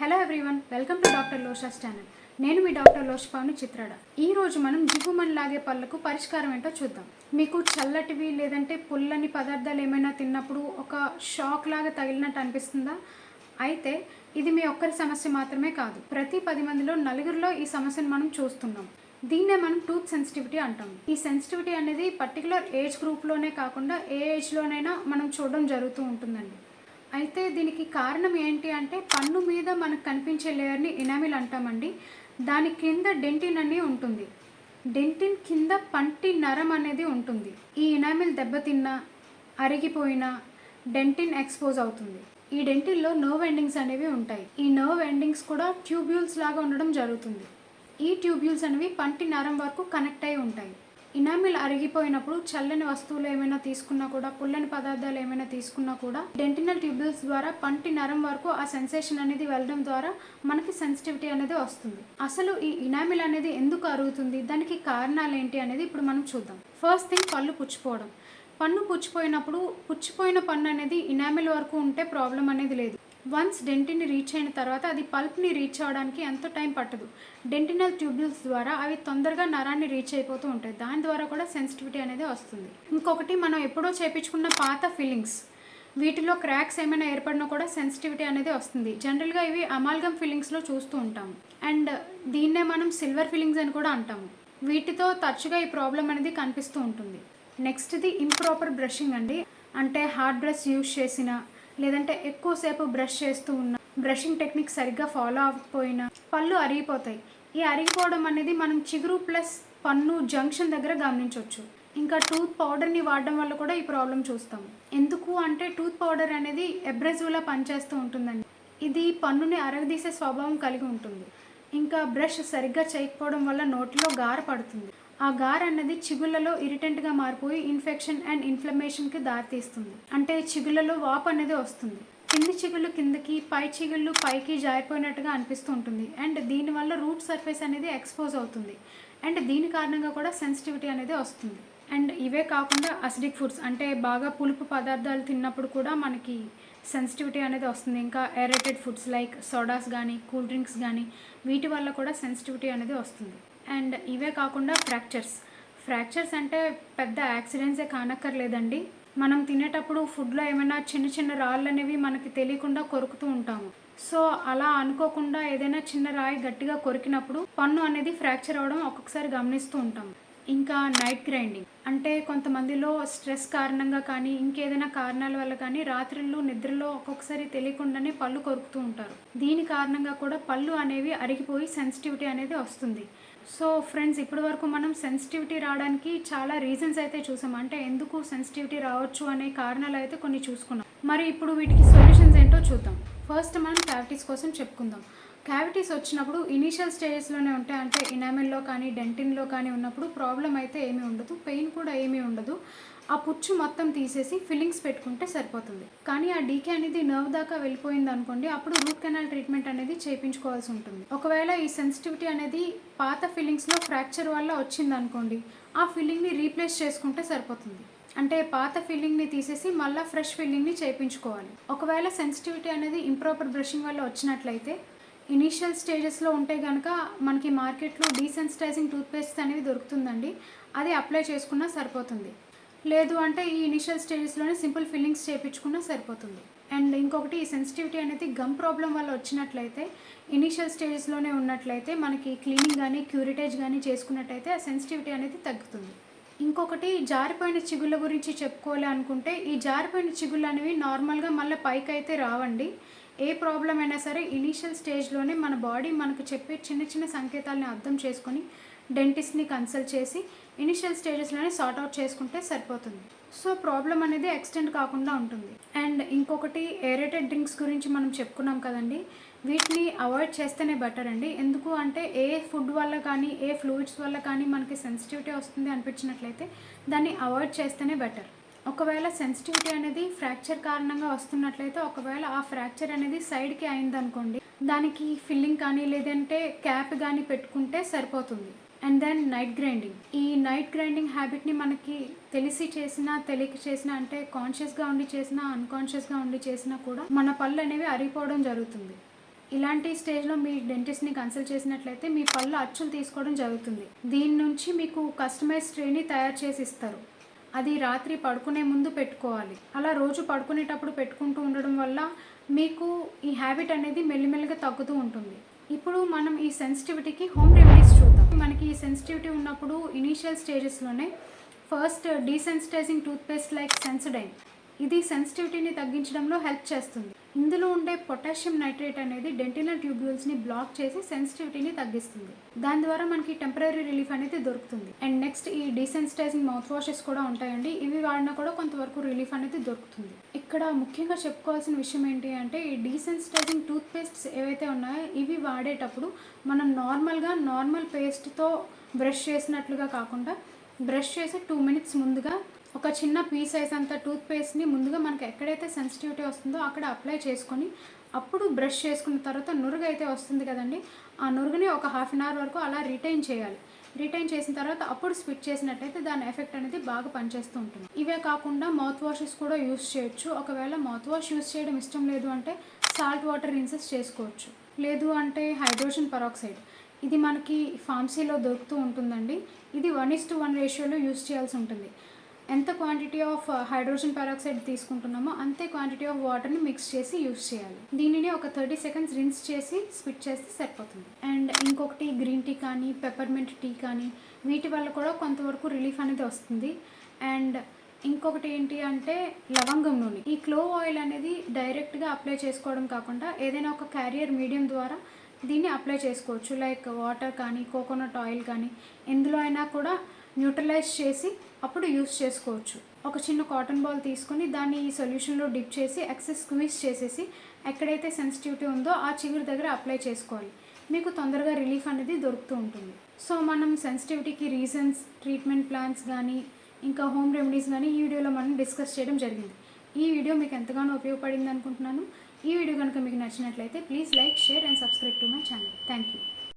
Hello everyone welcome to doctor లోషాస్ channel నేను మీ doctor లోషపాను Chitrada ఈ రోజు మనం జిగుమని లాగే పళ్ళకు పరిష్కారం ఏంటో చూద్దాం. మీకు చల్లటివి లేదంటే పుల్లని పదార్థాలు ఏమైనా తిన్నప్పుడు ఒక షాక్ లాగా తగిలినట్టు అనిపిస్తుందా? అయితే ఇది మీ ఒక్కరి సమస్య మాత్రమే కాదు. ప్రతి పది మందిలో నలుగురిలో ఈ సమస్యను మనం చూస్తున్నాం. దీన్నే మనం టూత్ సెన్సిటివిటీ అంటాం. ఈ సెన్సిటివిటీ అనేది పర్టికులర్ ఏజ్ గ్రూప్లోనే కాకుండా ఏ ఏజ్లోనైనా మనం చూడడం జరుగుతూ ఉంటుందండి. అయితే దీనికి కారణం ఏంటి అంటే పన్ను మీద మనకు కనిపించే లేయర్ని ఎనామిల్ అంటామండి. దాని కింద డెంటిన్ అని ఉంటుంది. డెంటిన్ కింద పంటి నరం అనేది ఉంటుంది. ఈ ఎనామిల్ దెబ్బతిన్నా అరిగిపోయినా డెంటిన్ ఎక్స్పోజ్ అవుతుంది. ఈ డెంటిన్లో నర్వ్ ఎండింగ్స్ అనేవి ఉంటాయి. ఈ నర్వ్ ఎండింగ్స్ కూడా ట్యూబ్యూల్స్ లాగా ఉండడం జరుగుతుంది. ఈ ట్యూబ్యూల్స్ అనేవి పంటి నరం వరకు కనెక్ట్ అయి ఉంటాయి. ఇనామిల్ అరిగిపోయినప్పుడు చల్లని వస్తువులు ఏమైనా తీసుకున్నా కూడా పుల్లని పదార్థాలు ఏమైనా తీసుకున్నా కూడా డెంటినల్ ట్యూబ్యూల్స్ ద్వారా పంటి నరం వరకు ఆ సెన్సేషన్ అనేది వెళ్ళడం ద్వారా మనకి సెన్సిటివిటీ అనేది వస్తుంది. అసలు ఈ ఇనామిల్ అనేది ఎందుకు అరుగుతుంది? దానికి కారణాలు ఏంటి అనేది ఇప్పుడు మనం చూద్దాం. ఫస్ట్ థింగ్ పళ్ళు పుచ్చిపోవడం. పన్ను పుచ్చిపోయినప్పుడు పుచ్చిపోయిన పన్ను అనేది ఇనామిల్ వరకు ఉంటే ప్రాబ్లం అనేది లేదు. వన్స్ డెంటిని రీచ్ అయిన తర్వాత అది పల్ప్ని రీచ్ అవ్వడానికి ఎంతో టైం పట్టదు. డెంటినల్ ట్యూబ్యూల్స్ ద్వారా అవి తొందరగా నరాన్ని రీచ్ అయిపోతూ ఉంటాయి. దాని ద్వారా కూడా సెన్సిటివిటీ అనేది వస్తుంది. ఇంకొకటి మనం ఎప్పుడో చేపించుకున్న పాత ఫీలింగ్స్ వీటిలో క్రాక్స్ ఏమైనా ఏర్పడినా కూడా సెన్సిటివిటీ అనేది వస్తుంది. జనరల్గా ఇవి అమాల్గమ్ ఫీలింగ్స్లో చూస్తూ ఉంటాము. అండ్ దీన్నే మనం సిల్వర్ ఫీలింగ్స్ అని కూడా అంటాము. వీటితో తరచుగా ఈ ప్రాబ్లం అనేది కనిపిస్తూ ఉంటుంది. నెక్స్ట్ది ఇంప్రాపర్ బ్రషింగ్ అండి. అంటే హార్డ్ బ్రష్ యూజ్ చేసిన లేదంటే ఎక్కువసేపు బ్రష్ చేస్తూ ఉన్నా బ్రషింగ్ టెక్నిక్ సరిగ్గా ఫాలో అవ్వకపోయినా పళ్ళు అరిగిపోతాయి. ఈ అరిగిపోవడం అనేది మనం చిగురు ప్లస్ పన్ను జంక్షన్ దగ్గర గమనించవచ్చు ఇంకా టూత్ పౌడర్ని వాడడం వల్ల కూడా ఈ ప్రాబ్లం చూస్తాం. ఎందుకు అంటే టూత్ పౌడర్ అనేది ఎబ్రెజివ్లా పనిచేస్తూ ఉంటుందండి. ఇది పన్నుని అరగదీసే స్వభావం కలిగి ఉంటుంది. ఇంకా బ్రష్ సరిగ్గా చేయకపోవడం వల్ల నోటిలో గార పడుతుంది. ఆ గార్ అనేది చిగుళ్ళలో ఇరిటెంట్గా మారిపోయి ఇన్ఫెక్షన్ అండ్ ఇన్ఫ్లమేషన్కి దారితీస్తుంది. అంటే చిగుళ్ళలో వాపు అనేది వస్తుంది. కింది చిగుళ్ళు కిందకి పై చిగుళ్ళు పైకి జారిపోయినట్టుగా అనిపిస్తూ ఉంటుంది. అండ్ దీనివల్ల రూట్ సర్ఫేస్ అనేది ఎక్స్పోజ్ అవుతుంది. అండ్ దీని కారణంగా కూడా సెన్సిటివిటీ అనేది వస్తుంది. అండ్ ఇవే కాకుండా అసిడిక్ ఫుడ్స్ అంటే బాగా పులుపు పదార్థాలు తిన్నప్పుడు కూడా మనకి సెన్సిటివిటీ అనేది వస్తుంది. ఇంకా ఎరేటెడ్ ఫుడ్స్ లైక్ సోడాస్ కానీ కూల్ డ్రింక్స్ కానీ వీటి వల్ల కూడా సెన్సిటివిటీ అనేది వస్తుంది. అండ్ ఇవే కాకుండా ఫ్రాక్చర్స్. ఫ్రాక్చర్స్ అంటే పెద్ద యాక్సిడెంట్సే కానక్కర్లేదండి. మనం తినేటప్పుడు ఫుడ్లో ఏమైనా చిన్న చిన్న రాళ్ళు అనేవి మనకి తెలియకుండా కొరుకుతూ ఉంటాము. సో అలా అనుకోకుండా ఏదైనా చిన్న రాయి గట్టిగా కొరికినప్పుడు పన్ను అనేది ఫ్రాక్చర్ అవ్వడం ఒక్కొక్కసారి గమనిస్తూ ఉంటాం. ఇంకా నైట్ గ్రైండింగ్. అంటే కొంతమందిలో స్ట్రెస్ కారణంగా కానీ ఇంకేదైనా కారణాల వల్ల కానీ రాత్రిళ్ళు నిద్రలో ఒక్కొక్కసారి తెలియకుండానే పళ్ళు కొరుకుతూ ఉంటారు. దీని కారణంగా కూడా పళ్ళు అనేవి అరిగిపోయి సెన్సిటివిటీ అనేది వస్తుంది. సో ఫ్రెండ్స్ ఇప్పటి వరకు మనం సెన్సిటివిటీ రావడానికి చాలా రీజన్స్ అయితే చూసాం. అంటే ఎందుకు సెన్సిటివిటీ రావచ్చు అనే కారణాలు అయితే కొన్ని చూసుకున్నాం. మరి ఇప్పుడు వీటికి సొల్యూషన్స్ ఏంటో చూద్దాం. ఫస్ట్ మనం క్యావిటీస్ కోసం చెప్పుకుందాం. క్యావిటీస్ వచ్చినప్పుడు ఇనీషియల్ స్టేజెస్లోనే ఉంటాయి. అంటే ఇనామిల్లో కానీ డెంటిన్లో కానీ ఉన్నప్పుడు ప్రాబ్లం అయితే ఏమీ ఉండదు. పెయిన్ కూడా ఏమీ ఉండదు. ఆ పుచ్చు మొత్తం తీసేసి ఫిల్లింగ్స్ పెట్టుకుంటే సరిపోతుంది. కానీ ఆ డీకే అనేది నర్వ్ దాకా వెళ్ళిపోయింది అనుకోండి అప్పుడు రూట్ కెనాల్ ట్రీట్మెంట్ అనేది చేయించుకోవాల్సి ఉంటుంది. ఒకవేళ ఈ సెన్సిటివిటీ అనేది పాత ఫిల్లింగ్స్లో ఫ్రాక్చర్ వల్ల వచ్చింది అనుకోండి ఆ ఫిల్లింగ్ని రీప్లేస్ చేసుకుంటే సరిపోతుంది. అంటే పాత ఫిల్లింగ్ని తీసేసి మళ్ళీ ఫ్రెష్ ఫిల్లింగ్ని చేయించుకోవాలి ఒకవేళ సెన్సిటివిటీ అనేది ఇంప్రాపర్ బ్రషింగ్ వల్ల వచ్చినట్లయితే ఇనీషియల్ స్టేజెస్లో ఉంటే కనుక మనకి మార్కెట్లో డీసెన్సిటైజింగ్ టూత్పేస్ట్ అనేది దొరుకుతుందండి. అది అప్లై చేసుకున్నా సరిపోతుంది. లేదు అంటే ఈ ఇనిషియల్ స్టేజెస్లోనే సింపుల్ ఫిల్లింగ్స్ చేయించుకున్నా సరిపోతుంది. అండ్ ఇంకొకటి ఈ సెన్సిటివిటీ అనేది గమ్ ప్రాబ్లం వల్ల వచ్చినట్లయితే ఇనిషియల్ స్టేజెస్లోనే ఉన్నట్లయితే మనకి క్లీనింగ్ కానీ క్యూరిటేజ్ కానీ చేసుకున్నట్టయితే ఆ సెన్సిటివిటీ అనేది తగ్గుతుంది. ఇంకొకటి జారిపోయిన చిగుళ్ళ గురించి చెప్పుకోవాలి అనుకుంటే ఈ జారిపోయిన చిగుళ్ళు అనేవి నార్మల్గా మళ్ళీ పైకి అయితే రావండి. ఏ ప్రాబ్లం అయినా సరే ఇనీషియల్ స్టేజ్లోనే మన బాడీ మనకు చెప్పే చిన్న చిన్న సంకేతాలని అర్థం చేసుకొని డెంటిస్ట్ని కన్సల్ట్ చేసి ఇనిషియల్ స్టేజెస్లోనే సార్ట్ అవుట్ చేసుకుంటే సరిపోతుంది. సో ప్రాబ్లం అనేది ఎక్స్టెండ్ కాకుండా ఉంటుంది. అండ్ ఇంకొకటి ఏరేటెడ్ డ్రింక్స్ గురించి మనం చెప్పుకున్నాం కదండి. వీటిని అవాయిడ్ చేస్తేనే బెటర్ అండి. ఎందుకు అంటే ఏ ఫుడ్ వల్ల కానీ ఏ ఫ్లూయిడ్స్ వల్ల కానీ మనకి సెన్సిటివిటీ వస్తుంది అనిపించినట్లయితే దాన్ని అవాయిడ్ చేస్తేనే బెటర్. ఒకవేళ సెన్సిటివిటీ అనేది ఫ్రాక్చర్ కారణంగా వస్తున్నట్లయితే ఒకవేళ ఆ ఫ్రాక్చర్ అనేది సైడ్కి అయిందనుకోండి దానికి ఫిల్లింగ్ కానీ లేదంటే క్యాప్ కానీ పెట్టుకుంటే సరిపోతుంది. అండ్ దెన్ నైట్ గ్రైండింగ్ ఈ నైట్ గ్రైండింగ్ హ్యాబిట్ని మనకి తెలిసి చేసినా తెలియక చేసినా అంటే కాన్షియస్గా ఉండి చేసినా అన్కాన్షియస్గా ఉండి చేసినా కూడా మన పళ్ళు అనేవి అరిగిపోవడం జరుగుతుంది. ఇలాంటి స్టేజ్లో మీ డెంటిస్ట్ని కన్సల్ట్ చేసినట్లయితే మీ పళ్ళు అచ్చులు తీసుకోవడం జరుగుతుంది. దీని నుంచి మీకు కస్టమైజ్ ట్రేని తయారు చేసి ఇస్తారు. అది రాత్రి పడుకునే ముందు పెట్టుకోవాలి. అలా రోజు పడుకునేటప్పుడు పెట్టుకుంటూ ఉండడం వల్ల మీకు ఈ హ్యాబిట్ అనేది మెల్లిమెల్లిగా తగ్గుతూ ఉంటుంది. ఇప్పుడు మనం ఈ సెన్సిటివిటీకి హోమ్ రెమెడీస్ చూద్దాం. మనకి ఈ సెన్సిటివిటీ ఉన్నప్పుడు initial స్టేజెస్లోనే first desensitising toothpaste like Sensodyne ఇది సెన్సిటివిటీని తగ్గించడంలో హెల్ప్ చేస్తుంది. ఇందులో ఉండే పొటాషియం నైట్రేట్ అనేది డెంటినల్ ట్యూబ్యూల్స్ని బ్లాక్ చేసి సెన్సిటివిటీని తగ్గిస్తుంది. దాని ద్వారా మనకి టెంపరీ రిలీఫ్ అనేది దొరుకుతుంది. అండ్ నెక్స్ట్ ఈ డీసెన్సిటైజింగ్ మౌత్ వాషెస్ కూడా ఉంటాయండి. ఇవి వాడినా కూడా కొంతవరకు రిలీఫ్ అనేది దొరుకుతుంది. ఇక్కడ ముఖ్యంగా చెప్పుకోవాల్సిన విషయం ఏంటి అంటే ఈ డీసెన్సిటైజింగ్ టూత్ పేస్ట్స్ ఏవైతే ఉన్నాయో ఇవి వాడేటప్పుడు మనం నార్మల్గా నార్మల్ పేస్ట్తో బ్రష్ చేసినట్లుగా కాకుండా బ్రష్ చేసి టూ మినిట్స్ ముందుగా ఒక చిన్న పీస్ సైజ్ అంత టూత్పేస్ట్ని ముందుగా మనకి ఎక్కడైతే సెన్సిటివిటీ వస్తుందో అక్కడ అప్లై చేసుకొని అప్పుడు బ్రష్ చేసుకున్న తర్వాత నురుగు అయితే వస్తుంది కదండి. ఆ నురుగుని ఒక హాఫ్ అన్ అవర్ వరకు అలా రిటైన్ చేయాలి. రిటైన్ చేసిన తర్వాత అప్పుడు స్విచ్ చేసినట్టయితే దాని ఎఫెక్ట్ అనేది బాగా పనిచేస్తూ ఉంటుంది. ఇవే కాకుండా మౌత్ వాషెస్ కూడా యూస్ చేయొచ్చు. ఒకవేళ మౌత్ వాష్ యూస్ చేయడం ఇష్టం లేదు అంటే సాల్ట్ వాటర్ రిన్సెస్ చేసుకోవచ్చు. లేదు అంటే హైడ్రోజన్ పరాక్సైడ్ ఇది మనకి ఫార్మసీలో దొరుకుతూ ఉంటుందండి. ఇది వన్ ఇస్ టు వన్ రేషియోలో యూస్ చేయాల్సి ఉంటుంది. ఎంత క్వాంటిటీ ఆఫ్ హైడ్రోజన్ పెరాక్సైడ్ తీసుకుంటున్నామో అంతే క్వాంటిటీ ఆఫ్ వాటర్ని మిక్స్ చేసి యూస్ చేయాలి. దీనిని ఒక థర్టీ సెకండ్స్ రిన్స్ చేసి స్పిట్ చేస్తే సరిపోతుంది. అండ్ ఇంకొకటి గ్రీన్ టీ కానీ పెప్పర్మెంట్ టీ కానీ వీటి వల్ల కూడా కొంతవరకు రిలీఫ్ అనేది వస్తుంది. అండ్ ఇంకొకటి ఏంటి అంటే లవంగం నూనె. ఈ క్లోవ్ ఆయిల్ అనేది డైరెక్ట్గా అప్లై చేసుకోవడం కాకుండా ఏదైనా ఒక క్యారియర్ మీడియం ద్వారా దీన్ని అప్లై చేసుకోవచ్చు. లైక్ వాటర్ కానీ కోకోనట్ ఆయిల్ కానీ ఎందులో అయినా కూడా న్యూట్రలైజ్ చేసి అప్పుడు యూస్ చేసుకోవచ్చు. ఒక చిన్న కాటన్ బాల్ తీసుకొని దాన్ని ఈ సొల్యూషన్లో డిప్ చేసి ఎక్సెస్ స్క్వీజ్ చేసేసి ఎక్కడైతే సెన్సిటివిటీ ఉందో ఆ చిగురు దగ్గర అప్లై చేసుకోవాలి. మీకు తొందరగా రిలీఫ్ అనేది దొరుకుతూ ఉంటుంది. సో మనం సెన్సిటివిటీకి రీజన్స్ ట్రీట్మెంట్ ప్లాన్స్ కానీ ఇంకా హోమ్ రెమెడీస్ కానీ ఈ వీడియోలో మనం డిస్కస్ చేయడం జరిగింది. ఈ వీడియో మీకు ఎంతగానో ఉపయోగపడింది అనుకుంటున్నాను. ఈ వీడియో కనుక మీకు నచ్చినట్లయితే please like share and subscribe to my channel. Thank you